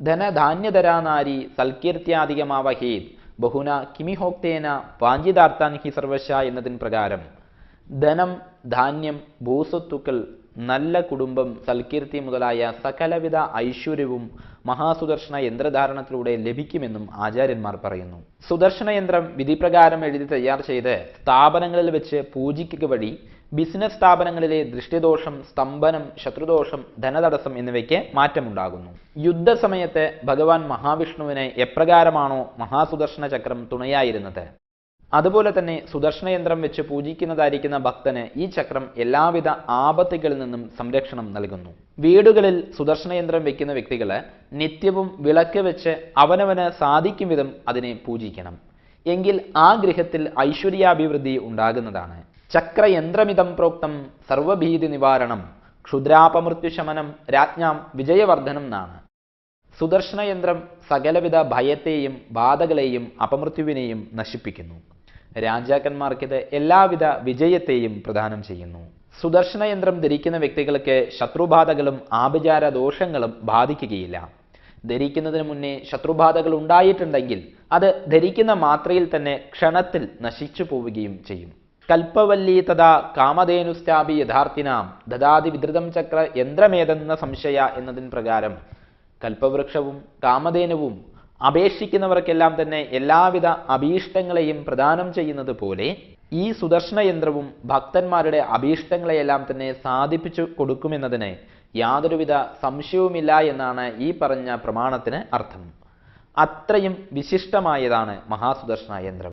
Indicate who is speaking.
Speaker 1: ധനധാന്യധരാനാരി സൽകീർത്തിയാധികമാവഹേത് ബഹുന കിമിഹോക്തേന വാഞ്ചിതാർത്ഥാൻ he സർവശ എന്നതിന് പ്രകാരം. ധനം ധാന്യം ഭൂസ്വത്തുക്കൾ നല്ല കുടുംബം സൽകീർത്തി മുതലായ സകലവിധ ഐശ്വര്യവും മഹാസുദർശന യന്ത്രധാരണത്തിലൂടെ ലഭിക്കുമെന്നും ആചാര്യന്മാർ പറയുന്നു. സുദർശന യന്ത്രം വിധിപ്രകാരം എഴുതി തയ്യാർ ചെയ്ത് സ്ഥാപനങ്ങളിൽ വെച്ച് പൂജിക്കുക വഴി ബിസിനസ് സ്ഥാപനങ്ങളിലെ ദൃഷ്ടിദോഷം സ്തംഭനം ശത്രുദോഷം ധനതടസ്സം എന്നിവയ്ക്ക് മാറ്റമുണ്ടാകുന്നു. യുദ്ധസമയത്ത് ഭഗവാൻ മഹാവിഷ്ണുവിനെ എപ്രകാരമാണോ മഹാസുദർശന ചക്രം തുണയായിരുന്നത്? അതുപോലെ തന്നെ സുദർശന യന്ത്രം വെച്ച് പൂജിക്കുന്നതായിരിക്കുന്ന ഭക്തന് ഈ ചക്രം എല്ലാവിധ ആപത്തുകളിൽ നിന്നും സംരക്ഷണം നൽകുന്നു. വീടുകളിൽ സുദർശന യന്ത്രം വെക്കുന്ന വ്യക്തികൾ നിത്യവും വിളക്ക് വെച്ച് അവനവന് സാധിക്കും വിധം അതിനെ പൂജിക്കണം. എങ്കിൽ ആ ഗൃഹത്തിൽ ഐശ്വര്യാഭിവൃദ്ധി ഉണ്ടാകുന്നതാണ്. ചക്രയന്ത്രമിതം പ്രോക്തം സർവഭീതി നിവാരണം ക്ഷുദ്രാപമൃത്യുശമനം രാജ്ഞാം വിജയവർദ്ധനം എന്നാണ് സുദർശനയന്ത്രം സകലവിധ ഭയത്തെയും ബാധകളെയും അപമൃത്യുവിനെയും നശിപ്പിക്കുന്നു. രാജാക്കന്മാർക്കിത് എല്ലാവിധ വിജയത്തെയും പ്രദാനം ചെയ്യുന്നു. സുദർശനയന്ത്രം ധരിക്കുന്ന വ്യക്തികൾക്ക് ശത്രുബാധകളും ആഭിചാര ദോഷങ്ങളും ബാധിക്കുകയില്ല. ധരിക്കുന്നതിന് മുന്നേ ശത്രുബാധകൾ ഉണ്ടായിട്ടുണ്ടെങ്കിൽ അത് ധരിക്കുന്ന മാത്രയിൽ തന്നെ ക്ഷണത്തിൽ നശിച്ചു പോവുകയും ചെയ്യും. കൽപ്പവല്ലി തഥാ കാമധേനുസ്റ്റാപി യഥാർത്ഥിനാം. ദദാതി വിദ്രുതം ചക്ര യന്ത്രമേതെന്ന സംശയ എന്നതിന് പ്രകാരം കൽപ്പവൃക്ഷവും കാമധേനുവും അപേക്ഷിക്കുന്നവർക്കെല്ലാം തന്നെ എല്ലാവിധ അഭീഷ്ടങ്ങളെയും പ്രദാനം ചെയ്യുന്നത് പോലെ ഈ സുദർശന യന്ത്രവും ഭക്തന്മാരുടെ അഭീഷ്ടങ്ങളെയെല്ലാം തന്നെ സാധിപ്പിച്ചു കൊടുക്കുമെന്നതിന് യാതൊരുവിധ സംശയവുമില്ല എന്നാണ് ഈ പറഞ്ഞ പ്രമാണത്തിന് അർത്ഥം. അത്രയും വിശിഷ്ടമായതാണ് മഹാസുദർശന യന്ത്രം.